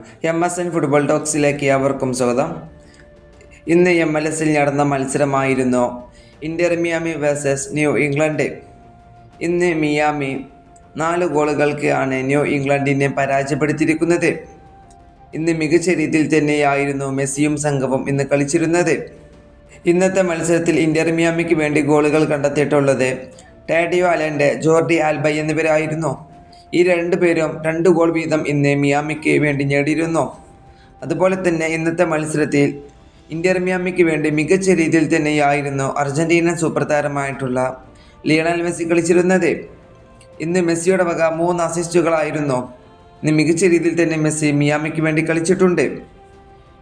M S N football ടോക്സിലേക്ക് അവർക്കും സ്വാഗതം. ഇന്ന് എം എൽ എസിൽ നടന്ന മത്സരമായിരുന്നു inter Miami versus new England. ഇന്ന് മിയാമി നാല് ഗോളുകൾക്ക് ആണ് ന്യൂ ഇംഗ്ലണ്ടിനെ പരാജയപ്പെടുത്തിയിരിക്കുന്നത്. ഇന്ന് മികച്ച രീതിയിൽ തന്നെയായിരുന്നു മെസ്സിയും സംഘവും ഇന്ന് കളിച്ചിരുന്നത്. ഇന്നത്തെ മത്സരത്തിൽ ഇന്റർ മിയാമിക്ക് വേണ്ടി ഗോളുകൾ കണ്ടെത്തിയിട്ടുള്ളത് ടാഡിയോ അലൻഡ് ജോർഡി ആൽബ എന്നിവരായിരുന്നു. ഈ രണ്ട് പേരും രണ്ട് ഗോൾ വീതം ഇന്ന് മിയാമിക്ക് വേണ്ടി നേടിയിരുന്നു. അതുപോലെ തന്നെ ഇന്നത്തെ മത്സരത്തിൽ ഇന്റർ മിയാമിക്ക് വേണ്ടി മികച്ച രീതിയിൽ തന്നെയായിരുന്നു അർജന്റീനൻ സൂപ്പർ താരമായിട്ടുള്ള ലിയണൽ മെസ്സി കളിച്ചിരുന്നത്. ഇന്ന് മെസ്സിയുടെ വക മൂന്ന് അസിസ്റ്റുകളായിരുന്നു. ഇന്ന് മികച്ച രീതിയിൽ തന്നെ മെസ്സി മിയാമിക്ക് വേണ്ടി കളിച്ചിട്ടുണ്ട്.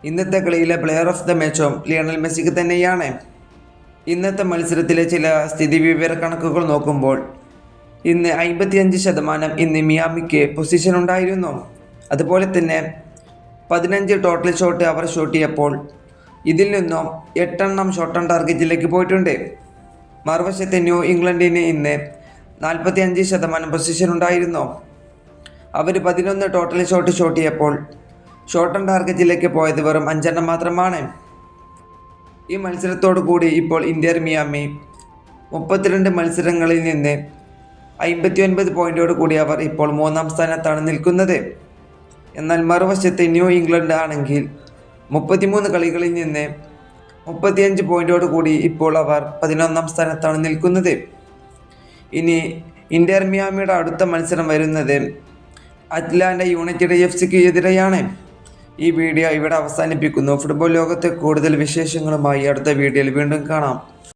ഇന്നത്തെ കളിയിലെ പ്ലെയർ ഓഫ് ദ മാച്ചും ലിയണൽ മെസ്സിക്ക് തന്നെയാണ്. ഇന്നത്തെ മത്സരത്തിലെ ചില സ്ഥിതിവിവര കണക്കുകൾ നോക്കുമ്പോൾ ഇന്ന് അമ്പത്തിയഞ്ച് ശതമാനം ഇന്ന് മിയാമിക്ക് പൊസിഷൻ ഉണ്ടായിരുന്നു. അതുപോലെ തന്നെ പതിനഞ്ച് ടോട്ടൽ ഷോട്ട് അവർ ഷൂട്ട് ചെയ്യപ്പോൾ ഇതിൽ നിന്നും എട്ടെണ്ണം ഷോട്ട് ഓൺ ടാർഗറ്റിലേക്ക് പോയിട്ടുണ്ട്. മറുവശത്ത് ന്യൂ ഇംഗ്ലണ്ടിന് ഇന്ന് നാൽപ്പത്തി അഞ്ച് ശതമാനം പൊസിഷൻ ഉണ്ടായിരുന്നു. അവർ പതിനൊന്ന് ടോട്ടൽ ഷോട്ട് ഷോട്ട് ചെയ്യപ്പോൾ ഷോട്ട് ഓൺ ടാർഗറ്റിലേക്ക് പോയത് വെറും അഞ്ചെണ്ണം മാത്രമാണ്. ഈ മത്സരത്തോടു കൂടി ഇപ്പോൾ ഇന്ത്യർ മിയാമി മുപ്പത്തിരണ്ട് മത്സരങ്ങളിൽ നിന്ന് അമ്പത്തി ഒൻപത് പോയിന്റോട് കൂടി അവർ ഇപ്പോൾ മൂന്നാം സ്ഥാനത്താണ് നിൽക്കുന്നത്. എന്നാൽ മറുവശത്ത് ന്യൂ ഇംഗ്ലണ്ട് ആണെങ്കിൽ മുപ്പത്തിമൂന്ന് കളികളിൽ നിന്ന് മുപ്പത്തിയഞ്ച് പോയിന്റോട് കൂടി ഇപ്പോൾ അവർ പതിനൊന്നാം സ്ഥാനത്താണ് നിൽക്കുന്നത്. ഇനി ഇന്റർ മിയാമിയുടെ അടുത്ത മത്സരം വരുന്നത് അറ്റ്ലാന്റ യുണൈറ്റഡ് എഫ് സിക്ക് എതിരെയാണ്. ഈ വീഡിയോ ഇവിടെ അവസാനിപ്പിക്കുന്നു. ഫുട്ബോൾ ലോകത്തെ കൂടുതൽ വിശേഷങ്ങളുമായി അടുത്ത വീഡിയോയിൽ വീണ്ടും കാണാം.